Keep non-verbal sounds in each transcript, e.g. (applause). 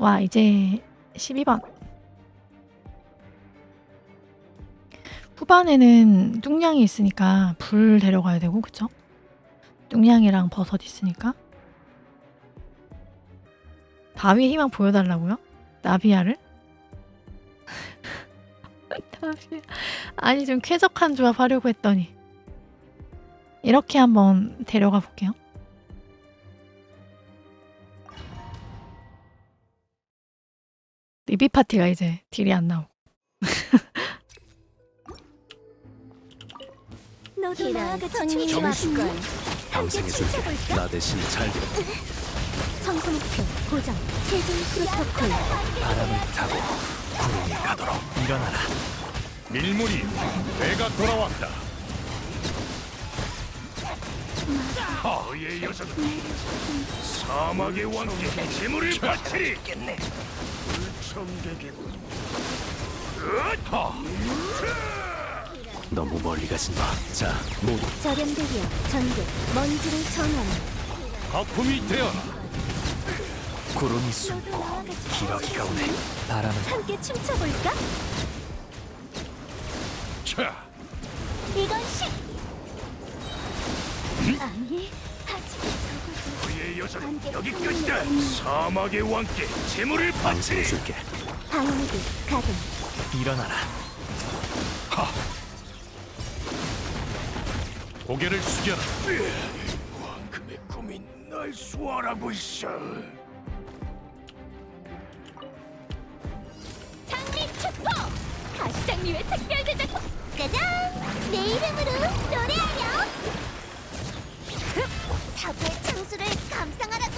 와 이제 12번 후반에는 뚱냥이 있으니까 불 데려가야 되고 그쵸? 뚱냥이랑 버섯 있으니까 바위의 희망 보여달라고요? 나비야를? (laughs) 나비야 아니 좀 쾌적한 조합 하려고 했더니 이렇게 한번 데려가 볼게요 리비 파티가 이제 딜이 안 나오고 너도나 손님이 정수. 왔건 방생의 줄게 나 대신 잘 들어 청소 목표 고정. 최종 프로토콜. 바람을 타고 구름이 가도록 일어나라. 밀물이 내가 돌아왔다. 하의 여자들. 사막의 왕께 재물을 바치리. 너무 멀리 가지 마자 모두 절연대기업 전개 먼지를 전환 거품이 되어라. 구름이 숨고 기러기가 오네 바람을 함께 춤춰볼까? 차, 이건 식 아니 아직 하의 여자들 여기까지다. 사막의 왕께 재물을 바치리. 줄게 방어무기 가동 일어나라 고개를 숙여라. 왕금의 꿈이 날 수월하고 있어. 장미 축포 가시장님의 특별 제작 짜잔 내 이름으로 노래하렴 사부의 창수를 감상하라고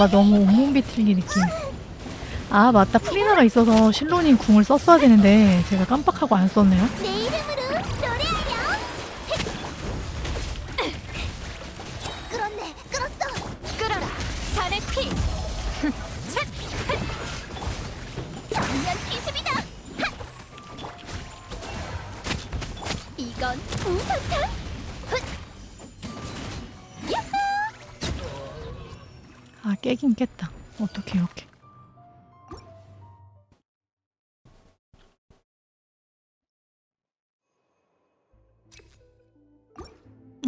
뭔가 너무 온몸 비틀기 느낌. 아 맞다 프리나가 있어서 실로님 궁을 썼어야 되는데 제가 깜빡하고 안 썼네요. 내 이름으로 노래하렴! 끌었네, 끌었어! 끌어라, 산의 피! 깨긴 깼다. 어떻게 이렇게?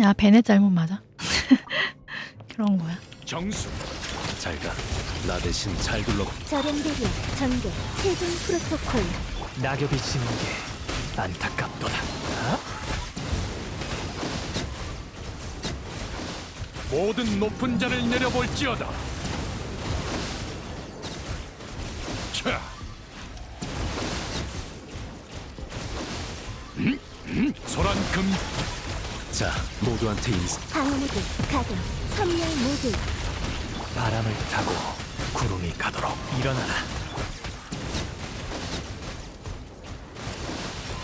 야 베네 잘못 맞아? (laughs) 그런 거야. 정수, 잘가 나 대신 잘 둘러 절연대기업 전개 최종 프로토콜 낙엽이 지는 게 안타깝도다 모든 높은 자를 내려볼지어다. 모두한테 인사 방어무기 가동 선멸 모드 바람을 타고 구름이 가도록 일어나라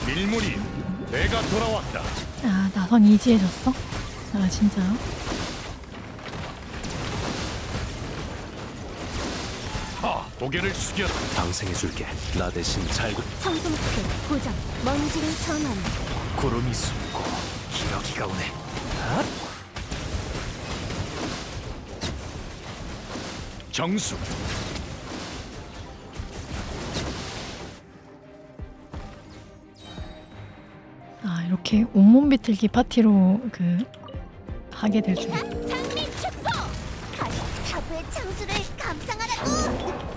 밀물이 내가 돌아왔다. 아 나선 이지해졌어? 아 진짜요? 하, 고개를 숙여라. 방생해 줄게 나 대신 잘 둘- 청소 목표 고정 먼지를 전환 구름이 숨고 기러기가 오네 아? 정수, 아 이렇게 온몸 비틀기 파티로 그 하게 될 줄. 장미 축포! 가시 사부의 창수를 감상하라고!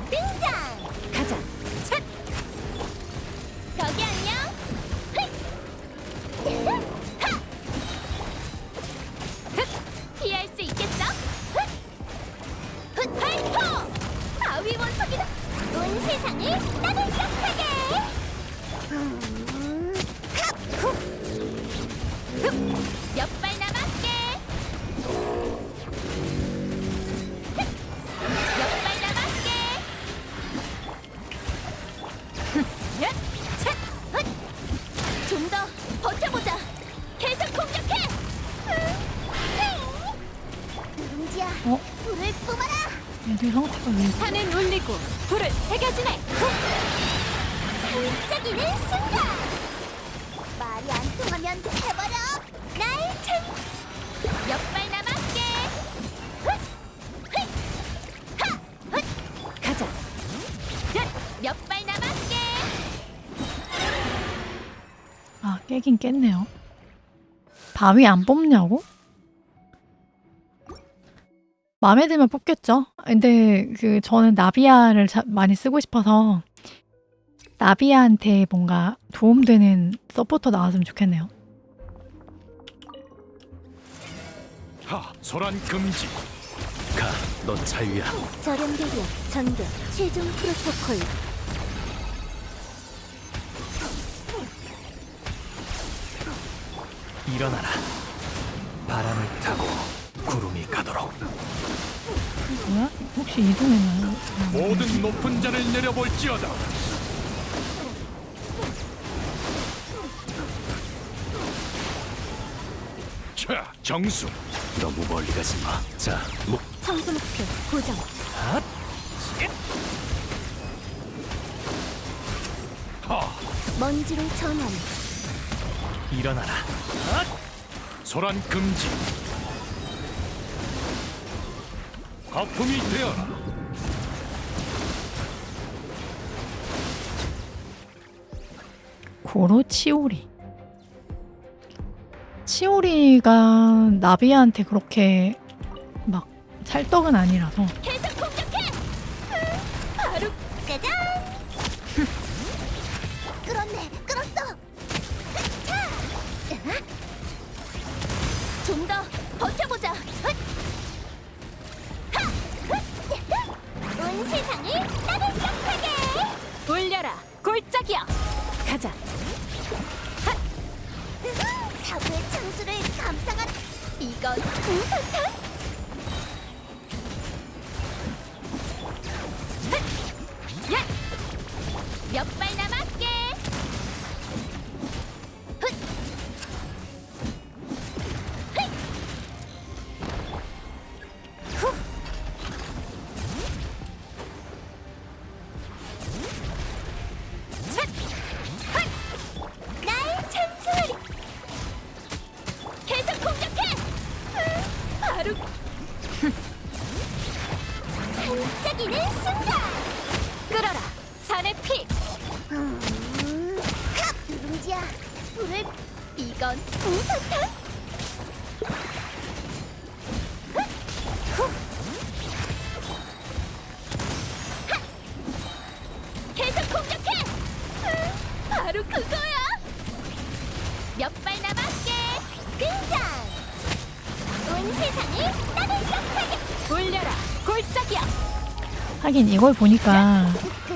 등 바위 원숭이다. 온 세상을 따들썩하게. 몇 발. 애들 상태가 왜? 산은 울리고 불을 새겨주네. 반짝이는 순간. 말이 안 통하면 해버려. 날 참. 몇발 남았게. 가자. 몇발 남았게. 아 깨긴 깼네요. 바위 안 뽑냐고? 마음에 들면 뽑겠죠. 근데 그 저는 나비아를 자- 많이 쓰고 싶어서 나비아한테 뭔가 도움되는 서포터 나왔으면 좋겠네요. 하, 소란 금지. 가, 넌 자유야. 저렴 대리야 전개 최종 프로토콜. 일어나라. 바람을 타고 구름이 가도록. 뭐야? 혹시 이동했나요? 모든 높은 자를 내려볼지어다. 자, 정수. 너무 멀리 가지 마. 자, 목. 청소 목표 고정. 핫! 하, 먼지를 전환. 일어나라. 소란 금지. 거품이 되어라. 고로 치오리. 치오리가 나비아한테 그렇게 막 찰떡은 아니라서 계속 이건 우선탄. 불을 이건 우선탄. 계속 공격해. 바로 그거야. 몇 발 남았게. 등장. 온 세상을 따뜻하게 올려라 골짜기야. 하긴 이걸 보니까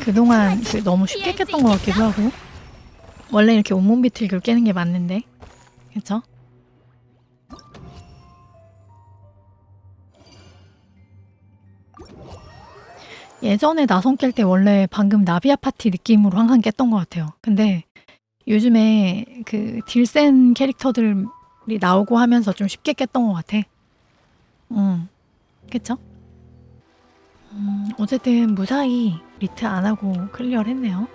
그동안 그 너무 쉽게 깼던 것 같기도 하고 원래 이렇게 온몸 비틀기로 깨는 게 맞는데 그쵸? 예전에 나선 깰 때 원래 방금 나비아 파티 느낌으로 항상 깼던 것 같아요. 근데 요즘에 그 딜 센 캐릭터들이 나오고 하면서 좀 쉽게 깼던 것 같아. 음, 그쵸? 음, 어쨌든 무사히 리트 안 하고 클리어를 했네요.